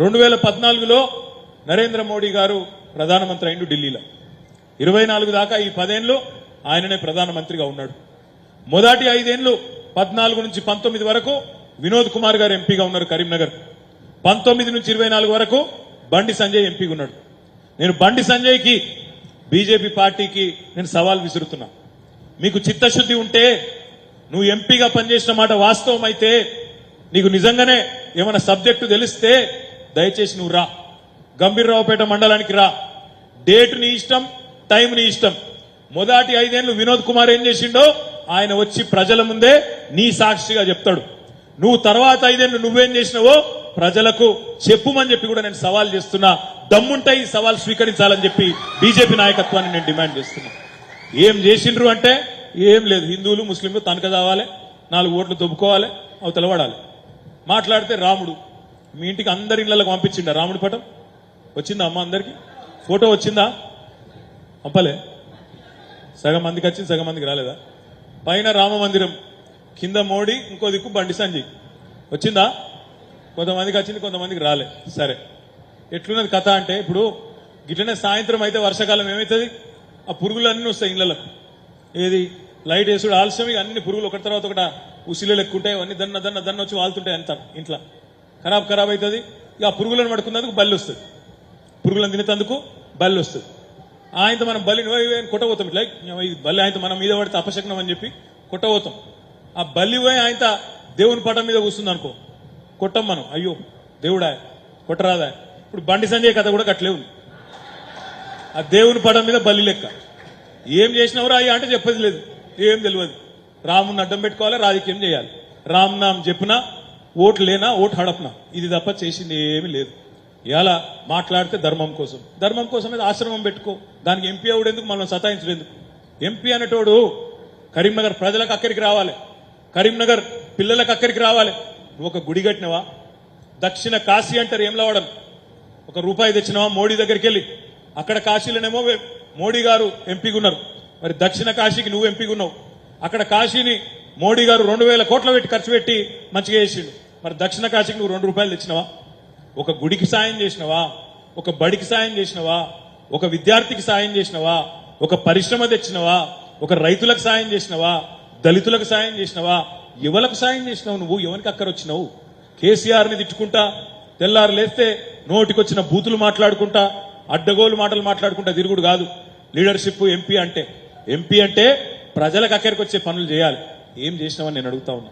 రెండు వేల పద్నాలుగులో నరేంద్ర మోడీ గారు ప్రధానమంత్రి అయిండు ఢిల్లీలో. ఇరవై నాలుగు దాకా ఈ పదేళ్ళు ఆయననే ప్రధానమంత్రిగా ఉన్నాడు. మొదటి ఐదేళ్ళు పద్నాలుగు నుంచి పంతొమ్మిది వరకు వినోద్ కుమార్ గారు ఎంపీగా ఉన్నారు కరీంనగర్. పంతొమ్మిది నుంచి ఇరవై నాలుగు వరకు బండి సంజయ్ ఎంపీగా ఉన్నాడు. నేను బండి సంజయ్కి బీజేపీ పార్టీకి నేను సవాల్ విసురుతున్నా. మీకు చిత్తశుద్ధి ఉంటే నువ్వు ఎంపీగా పనిచేసిన మాట వాస్తవం అయితే నీకు నిజంగానే ఏమైనా సబ్జెక్టు తెలిస్తే దయచేసి నువ్వు రా. గంభీరరావుపేట మండలానికి రా. డేట్ నీ ఇష్టం టైం నీ ఇష్టం. మొదటి ఐదేళ్ళు వినోద్ కుమార్ ఏం చేసిండో ఆయన వచ్చి ప్రజల ముందే నీ సాక్షిగా చెప్తాడు. నువ్వు తర్వాత ఐదేళ్ళు నువ్వేం చేసినావో ప్రజలకు చెప్పుమని చెప్పి కూడా నేను సవాల్ చేస్తున్నా. దమ్ముంటే ఈ సవాల్ స్వీకరించాలని చెప్పి బీజేపీ నాయకత్వాన్ని నేను డిమాండ్ చేస్తున్నా. ఏం చేసిండ్రు అంటే ఏం లేదు. హిందువులు ముస్లింలు తనక చావాలి నాలుగు ఓట్లు దొబ్బుకోవాలి అవతల పడాలి. మాట్లాడితే రాముడు మీ ఇంటికి అందరి ఇళ్ళకు పంపించిండా రాముడి పటం? వచ్చిందా అమ్మ అందరికి? ఫోటో వచ్చిందా? పంపలే. సగం మందికి వచ్చింది సగం మందికి రాలేదా? పైన రామ మందిరం కింద మోడీ ఇంకో దిక్కు బండి సంజయ్. వచ్చిందా? కొంతమందికి వచ్చింది కొంతమందికి రాలే. సరే. ఎట్లున్నది కథ అంటే ఇప్పుడు గిట్లనే సాయంత్రం అయితే వర్షాకాలం ఏమవుతుంది ఆ పురుగులన్నీ వస్తాయి ఇళ్ళకు ఏది? లైట్ వేసుడు ఆలస్యం అన్ని పురుగులు ఒకటి తర్వాత ఒకటి ఉసిలు ఎక్కుంటాయి అవన్నీ దన్న దన్న దన్న వచ్చి వాళ్తుంటాయి అంత ఇంట్లో. ఖరాబ్ ఖరాబ్ అవుతుంది. ఇక పురుగులను పడుకున్నందుకు బల్లి వస్తుంది. పురుగులను తినేందుకు బల్లి వస్తుంది. ఆయనతో మనం బలిని పోయి కొట్టబోతాం. ఇట్లా బల్లి ఆయనతో మన మీద పడితే అపశకనం అని చెప్పి కొట్టబోతాం. ఆ బల్లి పోయి ఆయనతో దేవుని పటం మీద కూస్తుంది అనుకో. కొట్టం మనం. అయ్యో దేవుడా కొట్టరాదా? ఇప్పుడు బండి సంజయ్ కథ కూడా కట్టలేవు ఉంది. ఆ దేవుని పటం మీద బల్లి లెక్క. ఏం చేసినవరా అయ్యా అంటే చెప్పేది లేదు. ఏం తెలియదు రాముని అడ్డం పెట్టుకోవాలి రాజకీయం చేయాలి. రామ్ నామ్ చెప్పినా ఓటు లేనా ఓటు హడపనా? ఇది తప్ప చేసింది ఏమీ లేదు. ఇలా మాట్లాడితే ధర్మం కోసం. ధర్మం కోసం మీద ఆశ్రమం పెట్టుకో. దానికి ఎంపీ అవుడేందుకు మనం సతాయించడేందుకు ఎంపీ అనేటోడు కరీంనగర్ ప్రజలకు అక్కడికి రావాలి. కరీంనగర్ పిల్లలకు అక్కడికి రావాలి. నువ్వు ఒక గుడి కట్టినవా? దక్షిణ కాశీ అంటారు ఏం లేవడం ఒక రూపాయి తెచ్చినావా? మోడీ దగ్గరికి వెళ్ళి. అక్కడ కాశీలోనేమో మోడీ గారు ఎంపీగా ఉన్నారు. మరి దక్షిణ కాశీకి నువ్వు ఎంపీగా ఉన్నావు. అక్కడ కాశీని మోడీ గారు రెండు వేల కోట్ల పెట్టి ఖర్చు పెట్టి మంచిగా చేసిండు. మరి దక్షిణ కాశీకి నువ్వు రెండు రూపాయలు తెచ్చినావా? ఒక గుడికి సాయం చేసినవా? ఒక బడికి సాయం చేసినవా? ఒక విద్యార్థికి సాయం చేసినవా? ఒక పరిశ్రమ తెచ్చినవా? ఒక రైతులకు సాయం చేసినవా? దళితులకు సాయం చేసినవా? ఎవలకు సాయం చేసినావు నువ్వు? ఎవరికి అక్కరొచ్చినావు కేసీఆర్ని తిట్టుకుంటా తెల్లారు లేస్తే నోటికొచ్చిన బూతులు మాట్లాడుకుంటా అడ్డగోలు మాటలు మాట్లాడుకుంటా తిరుగుడు కాదు. లీడర్షిప్ ఎంపీ అంటే ఎంపీ అంటే ప్రజలకు అక్కడికి వచ్చే పనులు చేయాలి. ఏం చేసినావని నేను అడుగుతా ఉన్నా.